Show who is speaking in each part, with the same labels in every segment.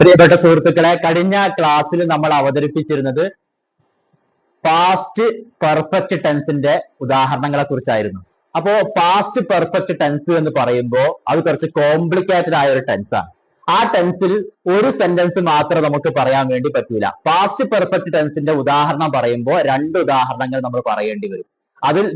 Speaker 1: പ്രിയപ്പെട്ട സുഹൃത്തുക്കളെ കഴിഞ്ഞ ക്ലാസ്സിൽ നമ്മൾ അവതരിപ്പിച്ചിരുന്നത് പാസ്റ്റ് പെർഫെക്റ്റ് ടെൻസിന്റെ ഉദാഹരണങ്ങളെ കുറിച്ചായിരുന്നു അപ്പോ പാസ്റ്റ് പെർഫെക്റ്റ് ടെൻസ് എന്ന് പറയുമ്പോൾ അത് കുറച്ച് കോംപ്ലിക്കേറ്റഡ് ആയ ഒരു ടെൻസ് ആണ്. ആ ടെൻസിൽ ഒരു സെന്റൻസ് മാത്രം നമുക്ക് പറയാൻ വേണ്ടി പറ്റൂല. പാസ്റ്റ് പെർഫെക്റ്റ് ടെൻസിന്റെ ഉദാഹരണം പറയുമ്പോൾ രണ്ട് ഉദാഹരണങ്ങൾ നമ്മൾ പറയേണ്ടി വരും. അതിൽ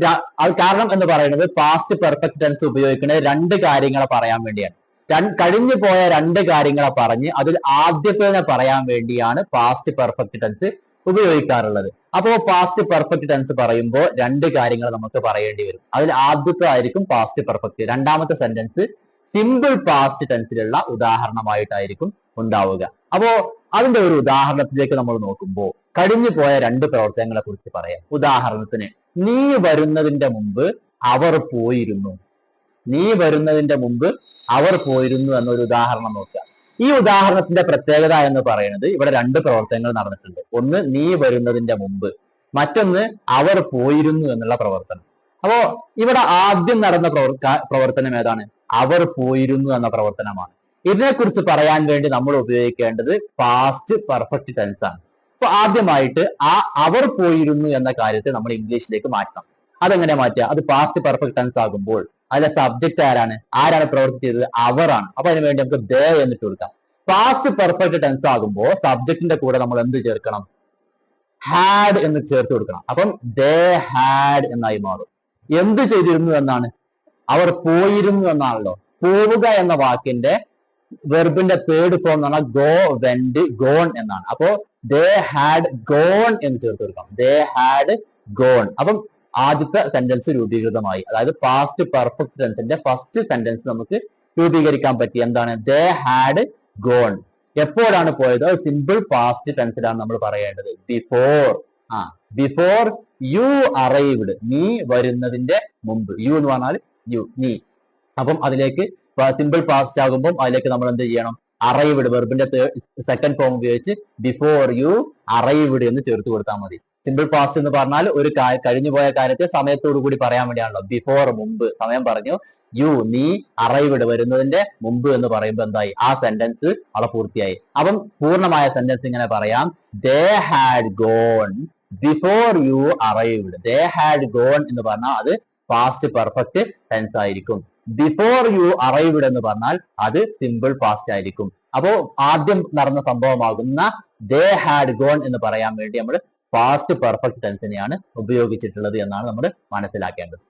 Speaker 1: അത് കാരണം എന്ന് പറയുന്നത് പാസ്റ്റ് പെർഫെക്റ്റ് ടെൻസ് ഉപയോഗിക്കുന്നത് രണ്ട് കാര്യങ്ങളെ പറയാൻ വേണ്ടിയാണ്. കഴിഞ്ഞു പോയ രണ്ട് കാര്യങ്ങളെ പറഞ്ഞ് അതിൽ ആദ്യത്തേനെ പറയാൻ വേണ്ടിയാണ് പാസ്റ്റ് പെർഫെക്റ്റ് ടെൻസ് ഉപയോഗിക്കാറുള്ളത്. അപ്പോ പാസ്റ്റ് പെർഫെക്റ്റ് ടെൻസ് പറയുമ്പോൾ രണ്ട് കാര്യങ്ങൾ നമുക്ക് പറയേണ്ടി വരും. അതിൽ ആദ്യത്തെ ആയിരിക്കും പാസ്റ്റ് പെർഫെക്റ്റ് രണ്ടാമത്തെ സെന്റൻസ് സിമ്പിൾ പാസ്റ്റ് ടെൻസിലുള്ള ഉദാഹരണമായിട്ടായിരിക്കും ഉണ്ടാവുക. അപ്പോ അതിന്റെ ഒരു ഉദാഹരണത്തിലേക്ക് നമ്മൾ നോക്കുമ്പോൾ കഴിഞ്ഞു പോയ രണ്ട് പ്രവർത്തനങ്ങളെ കുറിച്ച് പറയാം. ഉദാഹരണത്തിന് നീ വരുന്നതിന്റെ മുമ്പ് അവർ പോയിരുന്നു. നീ വരുന്നതിന്റെ മുമ്പ് അവർ പോയിരുന്നു എന്നൊരു ഉദാഹരണം നോക്കുക. ഈ ഉദാഹരണത്തിന്റെ പ്രത്യേകത എന്ന് പറയുന്നത് ഇവിടെ രണ്ട് പ്രവർത്തനങ്ങൾ നടന്നിട്ടുണ്ട്. ഒന്ന് നീ വരുന്നതിന്റെ മുമ്പ്. മറ്റൊന്ന് അവർ പോയിരുന്നു എന്നുള്ള പ്രവർത്തനം. അപ്പോ ഇവിടെ ആദ്യം നടന്ന പ്രവർ- പ്രവർത്തനം ഏതാണ്? അവർ പോയിരുന്നു എന്ന പ്രവർത്തനമാണ്. ഇതിനെക്കുറിച്ച് പറയാൻ വേണ്ടി നമ്മൾ ഉപയോഗിക്കേണ്ടത് പാസ്റ്റ് പെർഫെക്റ്റ് ടെൻസ് ആണ്. അപ്പൊ ആദ്യമായിട്ട് ആ അവർ പോയിരുന്നു എന്ന കാര്യത്തെ നമ്മൾ ഇംഗ്ലീഷിലേക്ക് മാറ്റണം. അതെങ്ങനെ മാറ്റുക? അത് പാസ്റ്റ് പെർഫെക്റ്റ് ടെൻസ് ആകുമ്പോൾ അതിലെ സബ്ജക്റ്റ് ആരാണ്? ആരാണ് പ്രവൃത്തി ചെയ്തത് അവരാണ് അപ്പൊ അതിന് വേണ്ടി നമുക്ക് ദേ എന്നിട്ട് കൊടുക്കാം. പാസ്റ്റ് പെർഫെക്റ്റ് ടെൻസ് ആകുമ്പോൾ സബ്ജക്റ്റിന്റെ കൂടെ നമ്മൾ എന്ത് ചേർക്കണം? ഹാഡ് എന്ന് ചേർത്ത് കൊടുക്കണം. അപ്പം ദേ ഹാഡ് എന്നായി മാറും. എന്ത് ചെയ്തിരുന്നു എന്നാണ്? അവർ പോയിരുന്നു എന്നാണല്ലോ. പോവുക എന്ന വാക്കിന്റെ വെർബിന്റെ തേർഡ് ഫോം എന്ന് പറഞ്ഞാൽ ഗോ വെൻഡ് ഗോൺ എന്നാണ്. അപ്പോ ദേ ഹാഡ് ഗോൺ എന്ന് ചേർത്ത് കൊടുക്കണം ദേ ഹാഡ് ഗോൺ അപ്പം ആദ്യത്തെ സെന്റൻസ് രൂപീകൃതമായി. അതായത് പാസ്റ്റ് പെർഫെക്റ്റ് ടെൻസിന്റെ ഫസ്റ്റ് സെന്റൻസ് നമുക്ക് രൂപീകരിക്കാൻ പറ്റി. എന്താണ്? ദേ ഹാഡ് ഗോൺ എപ്പോഴാണ് പോയത്? സിമ്പിൾ പാസ്റ്റ് ടെൻസിലാണ് നമ്മൾ പറയേണ്ടത്. ബിഫോർ ആ ബിഫോർ യു അറൈവ്ഡ് നീ വരുന്നതിന്റെ മുമ്പ്. യു എന്ന് പറഞ്ഞാൽ യു നീ. അപ്പം അതിലേക്ക് സിമ്പിൾ പാസ്റ്റ് ആകുമ്പോൾ അതിലേക്ക് നമ്മൾ എന്ത് ചെയ്യണം? അറൈവ്ഡ് വെർബിന്റെ സെക്കൻഡ് ഫോം ഉപയോഗിച്ച് ബിഫോർ യു അറൈവ്ഡ് എന്ന് ചേർത്ത് കൊടുത്താൽ മതി. സിമ്പിൾ പാസ്റ്റ് എന്ന് പറഞ്ഞാൽ ഒരു കഴിഞ്ഞു പോയ കാര്യത്തെ സമയത്തോടു കൂടി പറയാൻ വേണ്ടിയാണല്ലോ. ബിഫോർ മുമ്പ് സമയം പറഞ്ഞു. യു നീ അറൈവ്ഡ് വരുന്നതിന്റെ മുമ്പ് എന്ന് പറയുമ്പോൾ എന്തായി? ആ സെന്റൻസ് അവിടെ പൂർത്തിയായി. അപ്പം പൂർണമായ സെന്റൻസ് ഇങ്ങനെ പറയാം. They had gone before you arrived they had gone എന്ന് പറഞ്ഞാൽ അത് പാസ്റ്റ് പെർഫെക്റ്റ് ടെൻസ് ആയിരിക്കും. ബിഫോർ യു അറൈവ്ഡ് എന്ന് പറഞ്ഞാൽ അത് സിമ്പിൾ പാസ്റ്റ് ആയിരിക്കും. അപ്പോ ആദ്യം നടന്ന സംഭവമാകുന്ന ദേ ഹാഡ് ഗോൺ എന്ന് പറയാൻ വേണ്ടി നമ്മൾ പാസ്റ്റ് പെർഫെക്റ്റ് ടെൻസിനെയാണ് ഉപയോഗിച്ചിട്ടുള്ളത് എന്നാണ് നമ്മൾ മനസ്സിലാക്കേണ്ടത്.